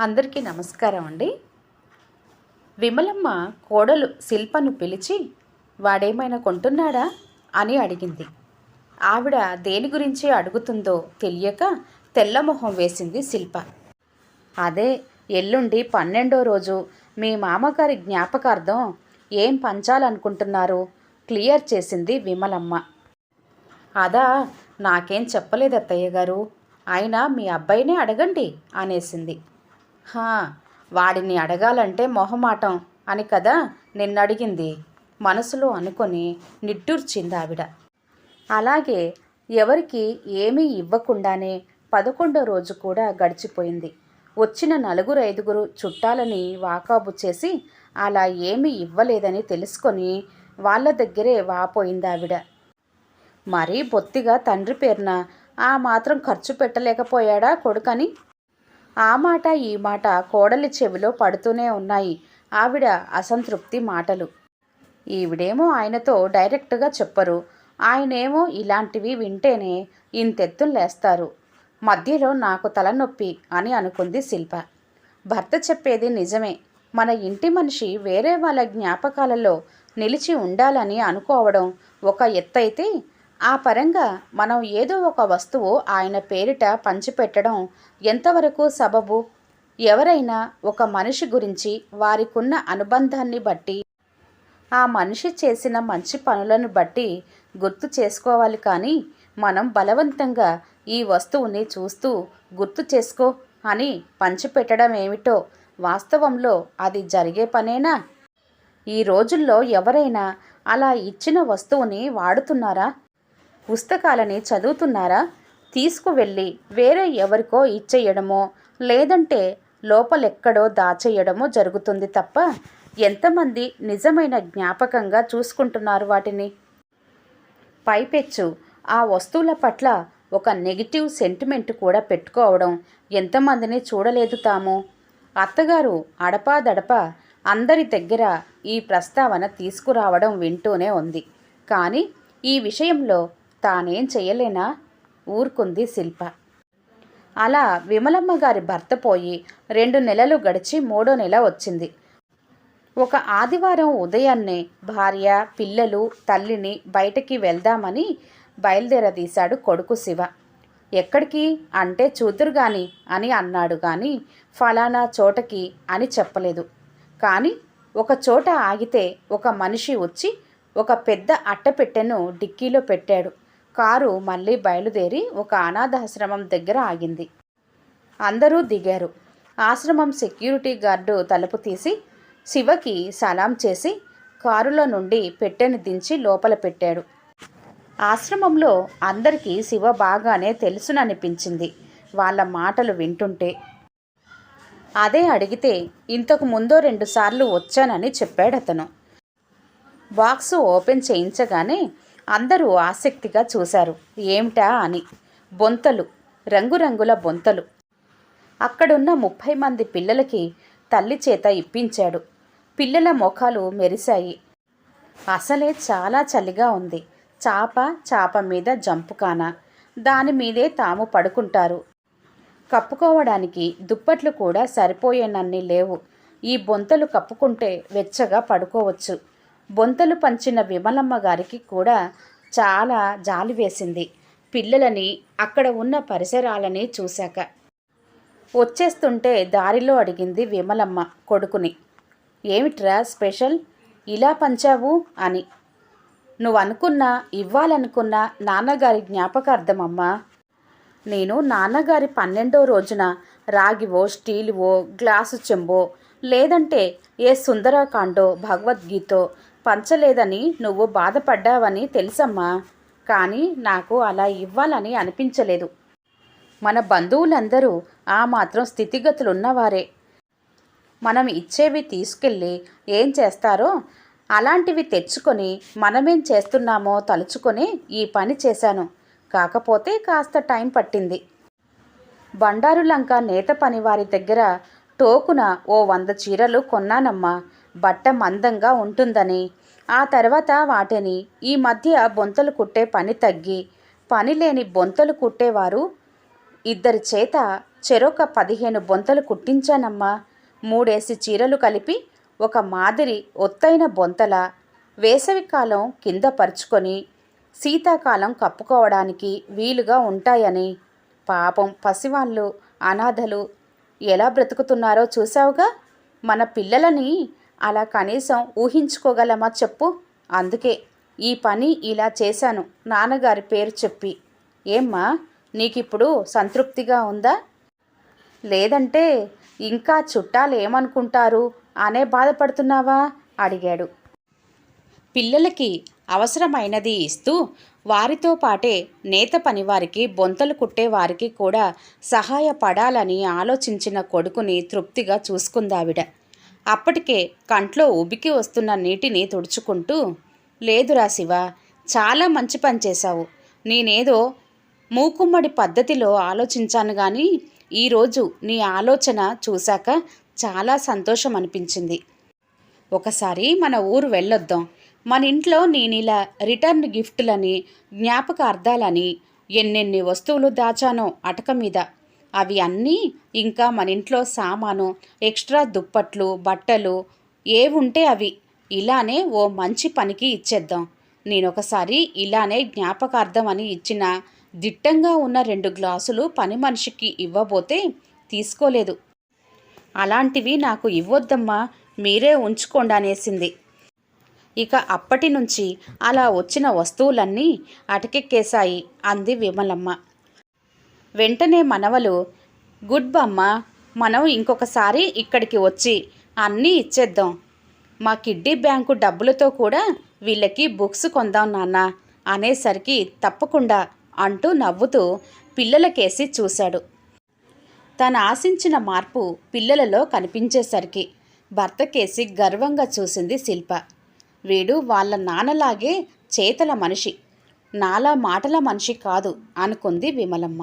అందరికీ నమస్కారం అండి. విమలమ్మ కోడలు శిల్పను పిలిచి వాడేమైనా కొంటున్నాడా? అని అడిగింది. ఆవిడ దేని గురించి అడుగుతుందో తెలియక తెల్లమొహం వేసింది శిల్ప. అదే ఎల్లుండి పన్నెండో రోజు మీ మామగారి జ్ఞాపకార్థం ఏం పంచాలనుకుంటున్నారు? క్లియర్ చేసింది విమలమ్మ. అదా నాకేం చెప్పలేదు అత్తయ్య గారు. ఆయన మీ అబ్బాయినే అడగండి అనేసింది. హా వాడిని అడగాలంటే మొహమాటం అని కదా నిన్నడిగింది. మనసులో అనుకొని నిట్టూర్చింది ఆవిడ. అలాగే ఎవరికి ఏమీ ఇవ్వకుండానే పదకొండో రోజు కూడా గడిచిపోయింది. వచ్చిన నలుగురు ఐదుగురు చుట్టాలని వాకాబు చేసి అలా ఏమీ ఇవ్వలేదని తెలుసుకొని వాళ్ళ దగ్గరే వాపోయింది ఆవిడ. మరీ బొత్తిగా తండ్రి పేరున ఆ మాత్రం ఖర్చు పెట్టలేకపోయాడా కొడుకని? ఆ మాట ఈ మాట కోడలి చెవిలో పడుతూనే ఉన్నాయి. ఆవిడ అసంతృప్తి మాటలు. ఈవిడేమో ఆయనతో డైరెక్ట్గా చెప్పరు. ఆయనేమో ఇలాంటివి వింటేనే ఇంతెత్తులు లేస్తారు. మధ్యలో నాకు తలనొప్పి అని అనుకుంది శిల్ప. భర్త చెప్పేది నిజమే. మన ఇంటి మనిషి వేరే వాళ్ళ జ్ఞాపకాలలో నిలిచి ఉండాలని అనుకోవడం ఒక ఎత్తైతే ఆ పరంగా మనం ఏదో ఒక వస్తువు ఆయన పేరిట పంచిపెట్టడం ఎంతవరకు సబబు? ఎవరైనా ఒక మనిషి గురించి వారికున్న అనుబంధాన్ని బట్టి ఆ మనిషి చేసిన మంచి పనులను బట్టి గుర్తు చేసుకోవాలి కానీ మనం బలవంతంగా ఈ వస్తువుని చూస్తూ గుర్తు చేసుకో అని పంచిపెట్టడం ఏమిటో వాస్తవంలో అది జరిగే పనేనా? ఈ రోజుల్లో ఎవరైనా అలా ఇచ్చిన వస్తువుని వాడుతున్నారా? పుస్తకాలని చదువుతున్నారా? తీసుకువెళ్ళి వేరే ఎవరికో ఇచ్చేయడమో లేదంటే లోపలెక్కడో దాచేయడమో జరుగుతుంది తప్ప ఎంతమంది నిజమైన జ్ఞాపకంగా చూసుకుంటున్నారు వాటిని? పైపెచ్చు. ఆ వస్తువుల పట్ల ఒక నెగిటివ్ సెంటిమెంట్ కూడా పెట్టుకోవడం ఎంతమందిని చూడలేదు తాము. అత్తగారు అడపాదడప అందరి దగ్గర ఈ ప్రస్తావన తీసుకురావడం వింటూనే ఉంది. కానీ ఈ విషయంలో తానేం చేయలేనా ఊరుకుంది శిల్ప. అలా విమలమ్మ గారి భర్త పోయి రెండు నెలలు గడిచి మూడో నెల వచ్చింది. ఒక ఆదివారం ఉదయాన్నే భార్య పిల్లలు తల్లిని బయటకి వెళ్దామని బయలుదేరదీశాడు కొడుకు శివ. ఎక్కడికి? అంటే చూద్దురు గాని అని అన్నాడు కానీ ఫలానా చోటకి అని చెప్పలేదు. కానీ ఒక చోట ఆగితే ఒక మనిషి వచ్చి ఒక పెద్ద అట్టపెట్టెను డిక్కీలో పెట్టాడు. కారు మళ్ళీ బయలుదేరి ఒక అనాథాశ్రమం దగ్గర ఆగింది. అందరూ దిగారు. ఆశ్రమం సెక్యూరిటీ గార్డు తలుపు తీసి శివకి సలాం చేసి కారులో నుండి పెట్టెను దించి లోపల పెట్టాడు. ఆశ్రమంలో అందరికీ శివ బాగానే తెలుసుననిపించింది వాళ్ళ మాటలు వింటుంటే. అదే అడిగితే ఇంతకు ముందో రెండుసార్లు వచ్చానని చెప్పాడు అతను బాక్సు ఓపెన్ చేయించగానే అందరూ ఆసక్తిగా చూశారు. ఏమిటా అని. బొంతలు. రంగురంగుల బొంతలు. అక్కడున్న ముప్పై మంది పిల్లలకి తల్లి చేత ఇప్పించాడు. పిల్లల ముఖాలు మెరిశాయి. అసలే చాలా చలిగా ఉంది. చాప చాప మీద జంపుకాన. దాని మీదే తాము పడుకుంటారు. కప్పుకోవడానికి దుప్పట్లు కూడా సరిపోయేనన్ని లేవు. ఈ బొంతలు కప్పుకుంటే వెచ్చగా పడుకోవచ్చు. బొంతలు పంచిన విమలమ్మ గారికి కూడా చాలా జాలి వేసింది. పిల్లలని అక్కడ ఉన్న పరిసరాలని చూశాక. వచ్చేస్తుంటే దారిలో అడిగింది విమలమ్మ కొడుకుని. ఏమిట్రా స్పెషల్? ఇలా పంచావు? అని. నువ్వు అనుకున్నా ఇవ్వాలనుకున్న నాన్నగారి జ్ఞాపకార్థమమ్మా. నేను నాన్నగారి పన్నెండో రోజున రాగివో స్టీలువో గ్లాసు చెంబో లేదంటే ఏ సుందరకాండో భగవద్గీతో పంచలేదని నువ్వు బాధపడ్డావని తెలుసమ్మా. కానీ నాకు అలా ఇవ్వాలని అనిపించలేదు. మన బంధువులందరూ ఆ మాత్రం స్థితిగతులున్నవారే. మనం ఇచ్చేవి తీసుకెళ్ళి ఏం చేస్తారో అలాంటివి తెచ్చుకొని మనమేం చేస్తున్నామో తలుచుకొని ఈ పని చేశాను. కాకపోతే కాస్త టైం పట్టింది. బండారులంక నేత పనివారి దగ్గర టోకున ఓ వంద చీరలు కొన్నానమ్మా. బట్ట మందంగా ఉంటుందని. ఆ తర్వాత వాటిని ఈ మధ్య బొంతలు కుట్టే పని తగ్గి పని లేని బొంతలు కుట్టేవారు. ఇద్దరి చేత చెరొక పదిహేను బొంతలు కుట్టించానమ్మా. మూడేసి చీరలు కలిపి ఒక మాదిరి ఒత్తైన బొంతల వేసవికాలం కింద పరుచుకొని శీతాకాలం కప్పుకోవడానికి వీలుగా ఉంటాయని. పాపం పసివాళ్ళు అనాథలు ఎలా బ్రతుకుతున్నారో చూసావుగా మన పిల్లలని అలా కనీసం ఊహించుకోగలమా చెప్పు. అందుకే ఈ పని ఇలా చేశాను. నాన్నగారి పేరు చెప్పి. ఏమ్మా నీకిప్పుడు సంతృప్తిగా ఉందా? లేదంటే ఇంకా చుట్టాలు ఏమనుకుంటారు? అనే బాధపడుతున్నావా? అడిగాడు. పిల్లలకి అవసరమైనది ఇస్తూ వారితో పాటే నేత పనివారికి బొంతలు కుట్టేవారికి కూడా సహాయపడాలని ఆలోచించిన కొడుకుని తృప్తిగా చూసుకుందావిడ. అప్పటికే కంట్లో ఉబికి వస్తున్న నీటిని తుడుచుకుంటూ లేదురా శివ చాలా మంచి పని చేశావు. నేనేదో మూకుమ్మడి పద్ధతిలో ఆలోచించాను కానీ ఈరోజు నీ ఆలోచన చూశాక చాలా సంతోషం అనిపించింది. ఒకసారి మన ఊరు వెళ్ళొద్దాం. మన ఇంట్లో నేను ఇలా రిటర్న్ గిఫ్ట్లని జ్ఞాపకార్థాలని ఎన్నెన్ని వస్తువులు దాచానో అటక మీద అవి అన్నీ ఇంకా మన ఇంట్లో సామాను ఎక్స్ట్రా దుప్పట్లు బట్టలు ఏవుంటే అవి. ఇలానే ఓ మంచి పనికి ఇచ్చేద్దాం. నేనొకసారి ఇలానే జ్ఞాపకార్థం అని ఇచ్చిన దిట్టంగా ఉన్న రెండు గ్లాసులు పని మనిషికి ఇవ్వబోతే తీసుకోలేదు. అలాంటివి నాకు ఇవ్వొద్దమ్మా మీరే ఉంచుకోండి అనేసింది. ఇక అప్పటి నుంచి అలా వచ్చిన వస్తువులన్నీ అటకెక్కేశాయి అంది విమలమ్మ. వెంటనే మనవలు గుడ్ బమ్మ మనం ఇంకొకసారి ఇక్కడికి వచ్చి అన్నీ ఇచ్చేద్దాం. మా కిడ్డీ బ్యాంకు డబ్బులతో కూడా వీళ్ళకి బుక్స్ కొందాం నాన్న అనేసరికి తప్పకుండా అంటూ నవ్వుతూ పిల్లలకేసి చూశాడు. తను ఆశించిన మార్పు పిల్లలలో కనిపించేసరికి భర్తకేసి గర్వంగా చూసింది శిల్ప. వీడు వాళ్ళ నాన్నలాగే చేతల మనిషి నాలా మాటల మనిషి కాదు అనుకుంది విమలమ్మ.